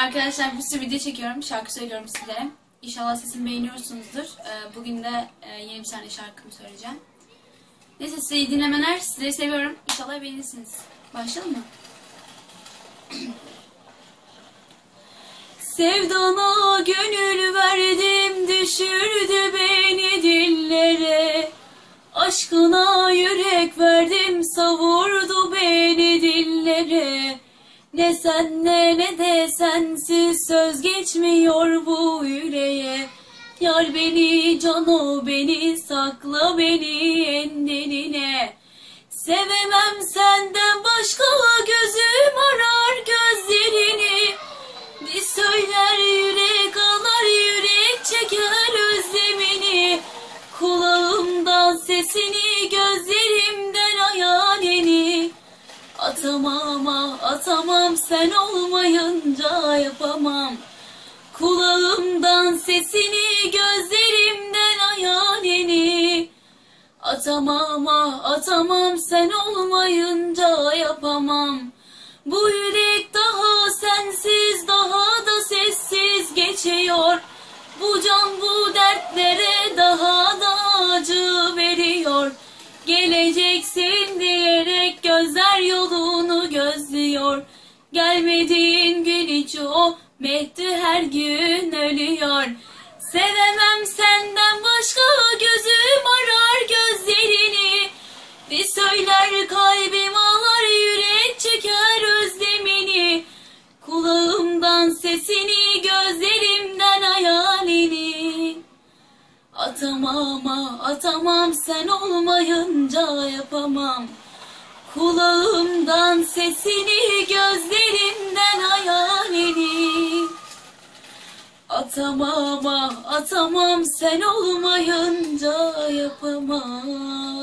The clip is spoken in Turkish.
Arkadaşlar bir sürü video çekiyorum. Şarkı söylüyorum sizlere. İnşallah sesimi beğeniyorsunuzdur. Ee, Bugün de e, yeni bir tane şarkımı söyleyeceğim. Neyse size dinlemeler. Sizleri seviyorum. İnşallah beğenirsiniz. Başlayalım mı? Sevdana gönül verdim düşürdü beni dillere Aşkına yürek verdim savurdu beni dillere Ne senle ne de sensiz söz geçmiyor bu yüreğe. Yar beni cano beni sakla beni endeline Sevemem senden başka gözüm arar gözlerini. Bir söyler yürek ağlar yürek çeker özlemini. Kulağımdan sesini hayalini Atamam ah atamam. Sen olmayınca yapamam. Kulağımdan sesini gözlerimden hayalini Atamam ah atamam. Sen olmayınca yapamam. Bu yürek daha sensiz daha da sessiz geçiyor. Bu can bu dertlere daha da acı veriyor. Geleceksin Gelmediğin gün hiç o Mehdi her gün ölüyor. Sevemem senden başka gözüm arar gözlerini. Bir söyler kalbim ağlar yürek çeker özlemini. Kulağımdan sesini gözlerimden hayalini. Atamam ah atamam sen olmayınca yapamam Kulağımdan sesini gözlerimden hayalini. Atamam ah atamam sen olmayınca yapamam